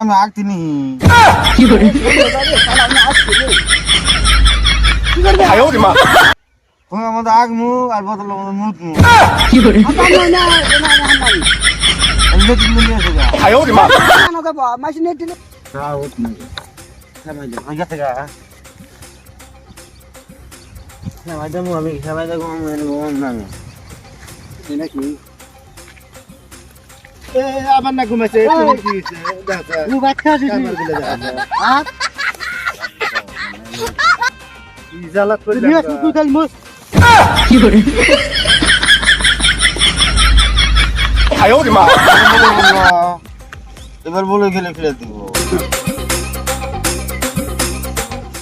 আমি ಆಗ್ತೀನಿ তোমার মধ্যে আগমু আর বদল মধ্যে মুতমু আমি নতুন মিলে আছে গা মেশিনে দিলে Sahut na. Sama aja. Agak tega. Sama aja mu ami, sama aja gua main gua nang. Ini ki. Eh, apa nak gua masih itu ki? Dah dah. ও বাচ্চা আছে Kamar gila dah. আর Izalat করে নিয়ে আসো তুই খালি মোস এবার বলে খেলে খেলে দিব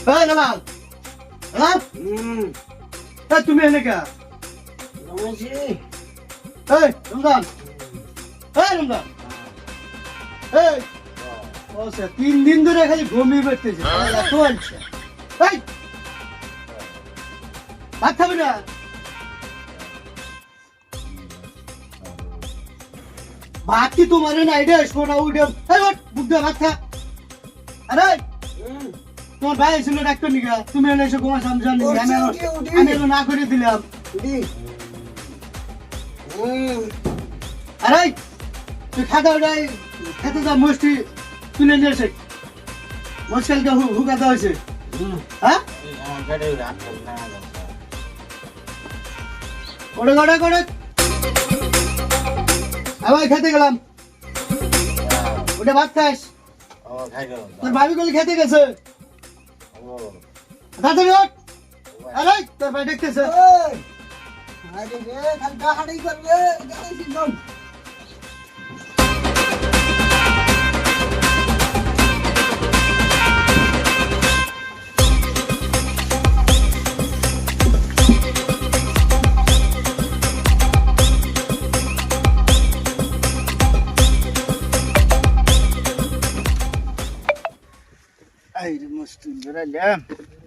এই নামাল হ্যাঁ এই তুমি এনে কে এই রমজান এই ও তিন দিন ধরে খালি ঘুমিয়ে বেড়তেছে এত আলছে এই। ভাত খাবি না? ভাত কি তোমার না এটা উঠে এই ওঠ, ভাত খা। আরে তোমার ভাই ছিল ডাক্তার নিকা। তুমি এনে এসে ঘুমা সামসাম আমি এলো- আমি এলো না করে দিলাম। আরে তুই খাতা ওটাই খেতে যা মুষ্টি তুলে নিয়ে এসে। মুশকিলকে হুকাতে হয়েছে। হ্যাঁ? করে আবার খেতে গেলাম। ওটা ভাত খাস? তোর ভাবি গুলি খেতে গেছে? তাড়াতাড়ি ওঠ। আরে তোর ভাই দেখতেছে। Aire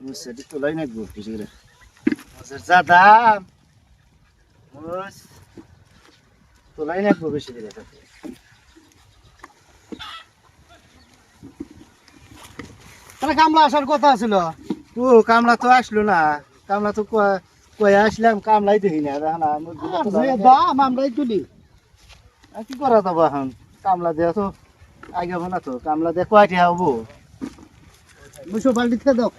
Tulai na gua pisira. তাহলে কামলা আসার কথা ছিল ও কামলা তো আসলো না। কামলা তো কয়- আসলাম কামলাই দেখি না। তো। দাম আমরাই তুলি। আর কি করা যাব এখন? কামলা দেওয়া তো আগে না তো। কামলা দিয়ে কয়টি হব? মুসো বাল্টি থেকে দাও।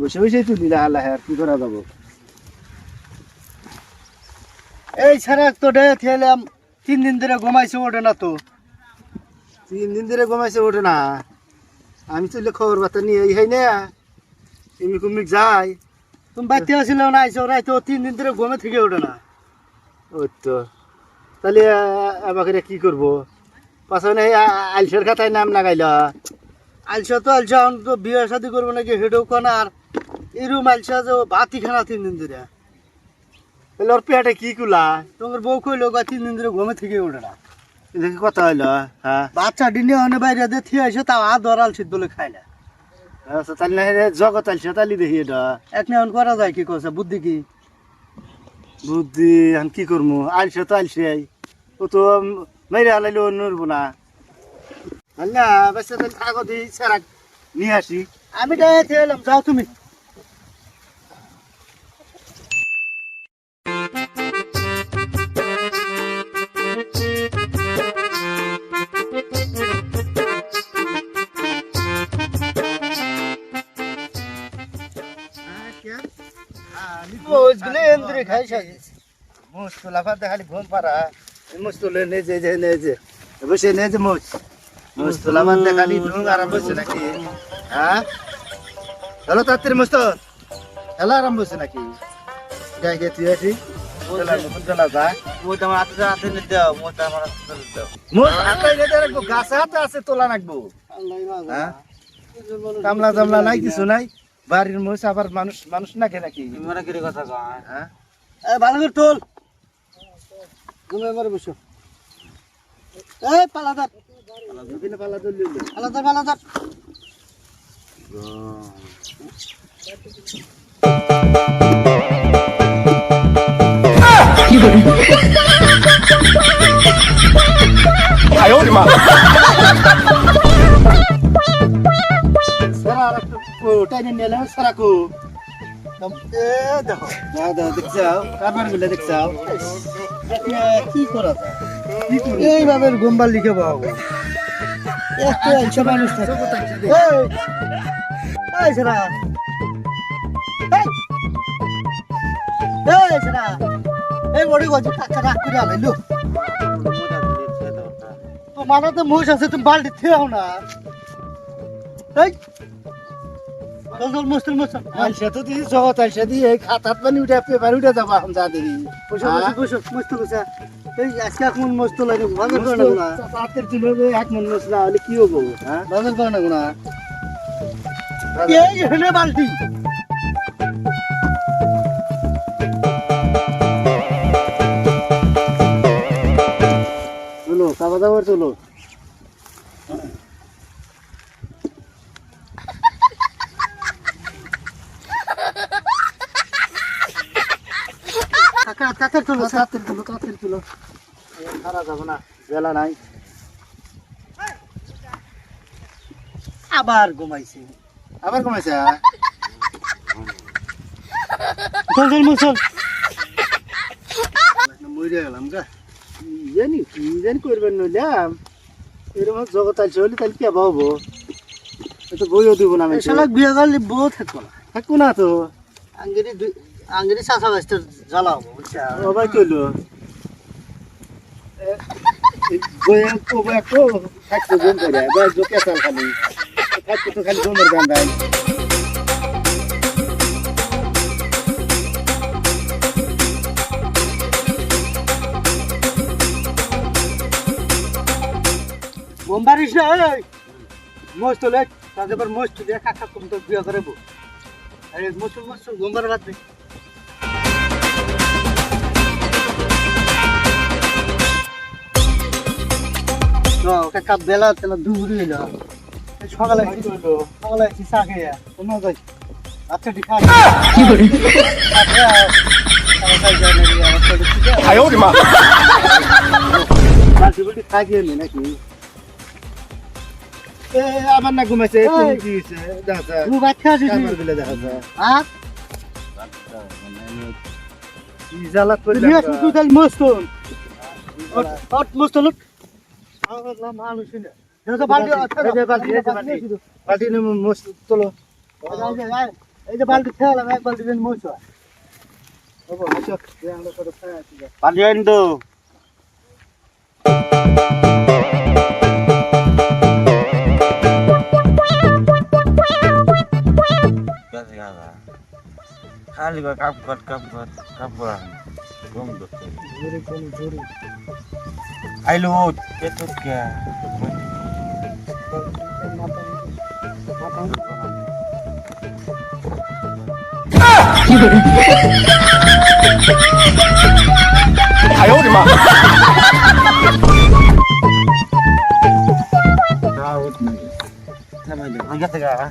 বসে বসে তুলি লাহে আর কি করা যাব? এই ছাড়া তো ডে থেলাম তিন দিন ধরে ঘুমাইছে ওঠে না তো। তিন দিন ধরে ঘুমাইছে ওঠে না। আমি চললে খবর বার্তা নিয়ে এই হয় না। এমনি কুমিক যাই। তুমি বাড়তে আসছিল না আইসো রাই তো তিন দিন ধরে ঘুমে থেকে ওঠে না। ওই তো। তাহলে আমাকে কি করব? পাশে আলসের খাতায় নাম লাগাইল। আলসা তো আলসা এখন তো বিয়ে শাদি করব নাকি হেডেও কোন আর এরম আলসা যে ভাতই খানা তিন দিন ধরে। তাহলে ওর পেটে কি কুলা? তোমার বউ কইলো গা তিন দিন ধরে ঘুমে থেকে ওঠে না। কি কথা হইল হ্যাঁ। বাচ্চা ডিনে অনে বাইরে দিয়ে থিয়ে আসে তাও আর ধরাল সিদ্ধ বলে খাই না। আচ্ছা তাহলে না হেরে জগৎ আলসে তাহলে দেখি এটা। এক এখন করা যায় কি কছে বুদ্ধি কি? বুদ্ধি এখন কি করব আলসে তো আলসে ও তো মেরে হালাইলে ও নড়বো না না বেসে তাহলে কাগজ ছাড়া নিয়ে আসি। আমি ডাই থেলাম যাও তুমি। মোজগুলো এন্দ্রে খাই সাজিস মুস তো লাফাতে খালি ঘুম পারা মুস তো লে নেজে যে নেজে বসে নেজে মুস। মুস তো লাফাতে খালি ঢুং আরাম বসে নাকি? হ্যাঁ? হ্যালো তাত্তির মুস তো হ্যালো আরাম বসে নাকি? যাই গে তুই আছি। হ্যাঁ? কামলা জামলা নাই কিছু নাই। বাড়ির মুস আবার মানুষ মানুষ নাকি নাকি? কি কথা হ্যাঁ? ভালো তুমি এবার বসো। এই পালাদার পালা তুললি পালাদার পালাদার কি সারা ওটাই নিয়ে এলাম সারা কো এ দেখো দাও দাও দেখছাও কারবারগুলো দেখছাও কি করা যায় কি করি এইভাবে গোম্বার লিখে পাবো। একটা আইসা মানুষ থাকে এই সেরা এই সেরা এই বড়ি গজ কাকা রাখ করে আলাইলো তোমার তো মুষ আছে তুমি বালতি থেও না এই জগৎ আলসা দিয়ে খাতাত পানি উঠে পেপার উঠে যাব যা দেরি এই আজকে এখন মস্ত লাগে বাজার করে না গুনা রাতের ছিল এক মন মশলা হলে কি হব? হ্যাঁ? বাজার করে না গুনা এই হেনে বালতি। চলো খাওয়া দাওয়া চলো। কাকা কাকা চলো তাড়াতাড়ি চলো তাড়াতাড়ি চলো খারা যাব না বেলা নাই আবার ঘুমাইছে। আবার কমাইছে চল চল মরে গেলাম গা। জানি কি জানি করবেন নইলাম এরকম জগৎ আলছে হলে তাহলে কে পাবো তো বইও দিব না আমি শালা বিয়ে করলে বউ থাকব না। থাকব না তো। আঙ্গিরি আঙ্গিরি চাষা বাস্তার জ্বালাও জমের গান্ধাই বোম্বারিস না মস্ত লেখ তাদের দিয়ে কাকা কম তো বিয়ে করে আরে মস্ত মস্ত বোম্বার বাদ দে। না কাকা বেলা তেলা দুপুরি হইল সকালে সকালে একটু চা খেয়ে কোনো যাই আচ্ছা ঠিক আছে। কি করি নি আবার না? ঘুমাইছে দেখা যায় হ্যাঁ। বালতি আইন তো খালি করে কাপ কট কাপ কট কাপ Ayo, di dia. Ayo, lima. Sama aja, angkat tegak.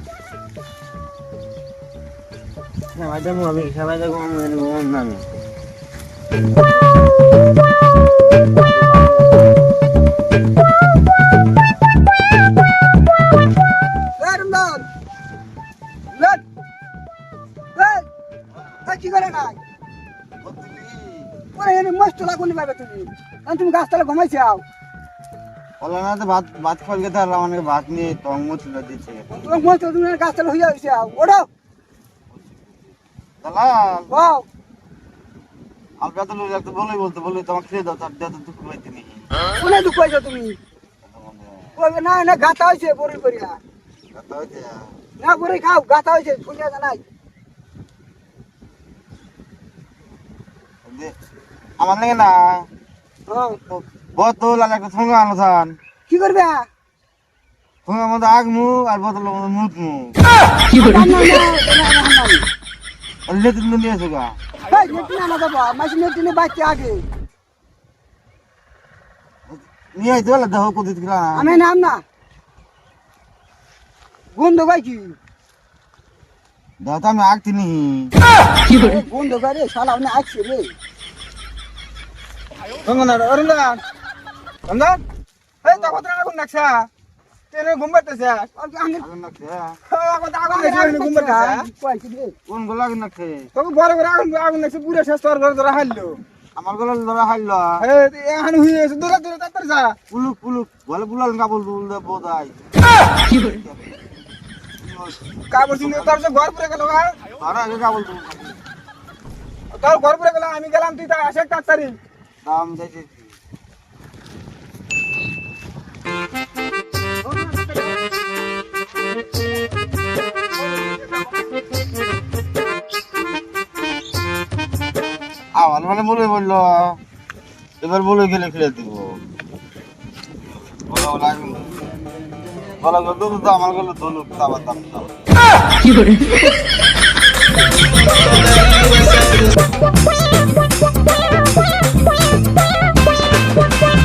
Sama mau ambil, sama aja mau ambil. পরে এনে মস্ত লাগুনি পাবে তুমি। কারণ তুমি গাছতলা ঘুমাইছে আও। ওলা না ভাত ভাত আমাকে ভাত নিয়ে টঙ্গ তুলে দিচ্ছে। তুমি মস্ত তুমি গাছতলা হইয়া হইছে আও। ওড়ো দালাল। বাও আলপা তো লোক একটা বলেই বলতে বলে তোমাকে খেয়ে দাও তার তো দুঃখ পাইতে নেই। কোনে দুঃখ হইছো তুমি? না না গাতা হইছে বড়ি করিয়া। হয়েছে না বড়ি খাও গাতা হইছে শুনিয়া জানাই আমার লাগে না। বোতল আর একটা ঠোঙা আনো থান কি করবে? ঠোঙার মধ্যে আগমু আর মধ্যে মুতমু না না না না আর লেতে নিয়ে এসো গা। এই নেটি না না বাবা মাসি নেটি নে বাচ্চা আগে। নিয়ে আইতে বলে দেহ কোথায় গেলা আমি নাম না। আমি আগতি রে শালা আমি আসছে রে। ঠোঙা না অরুণা রমজান এই তখন তো আগুন লাগছে ট্রেনে ঘুম পাড়তেছে আমি আগুন লাগছে এখন আগুন লাগছে ঘুম পাড়তেছে কোন গোলা আগুন লাগছে? তোকে বড় করে আগুন আগুন লাগছে পুরো শেষ তোর ঘরে তোরা হারলো। আমার গলা ধরা হাইল এখন হয়ে গেছে দূরে দূরে তাড়াতাড়ি যা। পুলুক পুলুক বলে বুলাল বোধাই। ছিল তোর যে ঘর পুরে গেল গা। আগে কাবুল দুল তোর ঘর পুরে গেল আমি গেলাম তুই তা আসে তাড়াতাড়ি দাম যাইছে আমার মানে বলে বলল, এবার বলে গেলে খেলে দিব। বলা গেল তো আমার গেল ধনুক তাবার দাম দাম